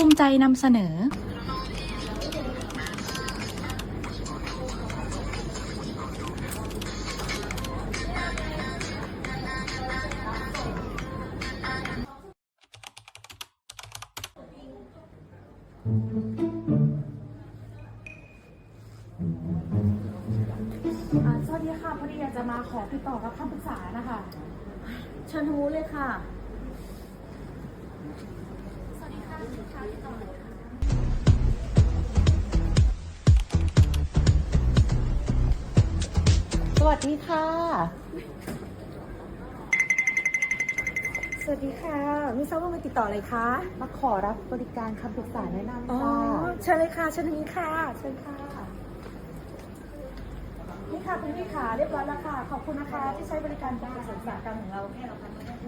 ภูมิใจนำเสนอ อ่าสวัสดีค่ะพอดีอยากจะมาขอติดต่อรับคำปรึกษานะคะ เชิญทางนู้นเลยค่ะ วัสดีค่ะ สวัสดีค่ะ ไม่ทราบว่ามาติดต่ออะไรคะ มาขอรับบริการคำปรึกษาแนะนำอ๋อ ค่ะเชิญเลยค่ะ เชิญทางนี้ค่ะ เชิญค่ะ นี่ค่ะคุณพี่ขาเรียบร้อยแล้วค่ะ ขอบคุณนะคะ ที่ใช้บริการบริษัทอุตสาหกรรมของเรา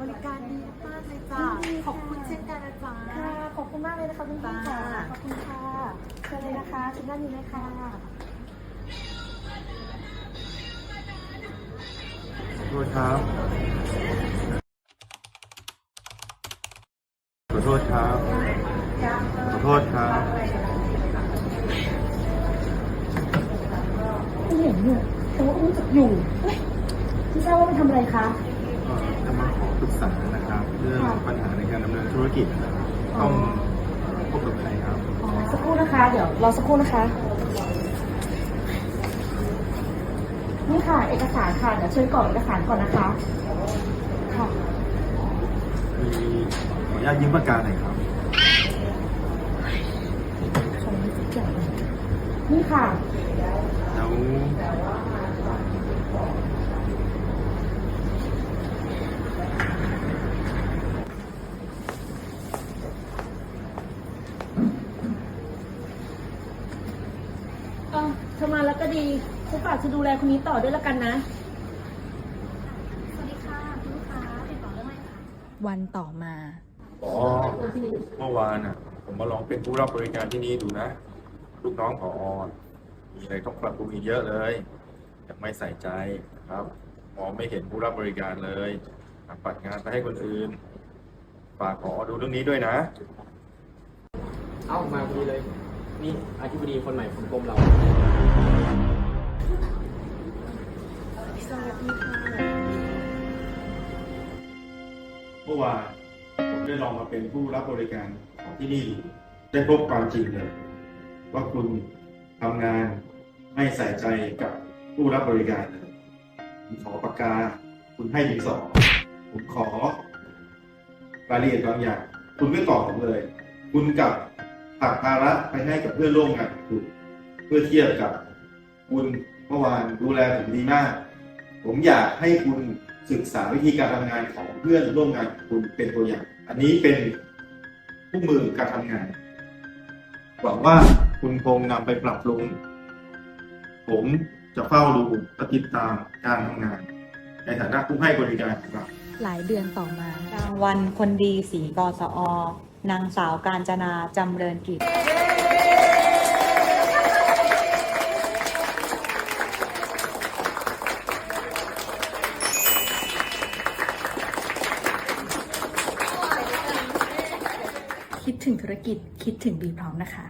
บริการดีมากเลยจ้ะดีค่ะขอบคุณเช่นกันนะจ๊ะ ค่ะ ขอบคุณมากเลยนะคะคุณพี่ค่ะ จ้า ขอบคุณค่ะ เชิญเลยนะคะเชิญด้านนี้เลยค่ะขอ โทษครับ ขอโทษครับ ขอโทษครับ ไม่เห็นอยู่แต่ว่ารู้จักอยู่เฮ้ยไม่ทราบว่าไปทำอะไรคะ ก็จะมาขอปรึกษานะครับ เรื่องปัญหาในการดำเนินธุรกิจนะครับต้องพบกับใครครับ อ๋อ สักครู่นะคะ เดี๋ยวรอสักครู่นะคะ นี่ค่ะ เอกสารค่ะ เดี๋ยวเชิญกรอกเอกสารก่อนนะคะ ค่ะ มีขออนุญาตยืมปากกาหน่อยครับของนี้ทุกอย่างนี่ค่ะ แล้วเออเธอมาแล้วก็ดี ฉันฝากจะดูแลคนนี้ต่อด้วยแล้วกันนะวันต่อมา อ๋อเมื่อวานอะ ผมมาลองเป็นผู้รับบริการที่นี่ดูนะ ลูกน้องผอมีอะไรต้องปรับปรุงอีกเยอะเลยยังไม่ใส่ใจนะครับมองไม่เห็นผู้รับบริการเลยปัดงานไปให้คนอื่น ฝากผอดูเรื่องนี้ด้วยนะ เอ้ามาพอดีเลย นี่อธิบดีคนใหม่ของกรมเรา เมื่อวานผมได้ลองมาเป็นผู้รับบริการของที่นี่ดูได้พบความจริงเลย ว่าคุณทำงานไม่ใส่ใจกับผู้รับบริการเลยผมขอปากกา คุณให้ดินสอผมขอรายละเอียดบางอย่าง คุณไม่ตอบผมเลย คุณกลับผลักภาระไปให้กับเพื่อนร่วมงานคุณเพื่อเทียบกับ คุณเมื่อวานดูแลผมดีมาก ผมอยากให้คุณศึกษาวิธีการทำงานของเพื่อนร่วมงานของคุณเป็นตัวอย่าง อันนี้เป็นผู้มือการทำงาน หวังว่าคุณคงนำไปปรับปรุง ผมจะเฝ้าดูและติดตามการทำงาน ในฐานะผู้ให้บริการของเราหลายเดือนต่อมารางวัลคนดีสีกสอ นางสาวการจนาจำเริญกิจ คิดถึงธุรกิจคิดถึงบีพร้อมนะคะ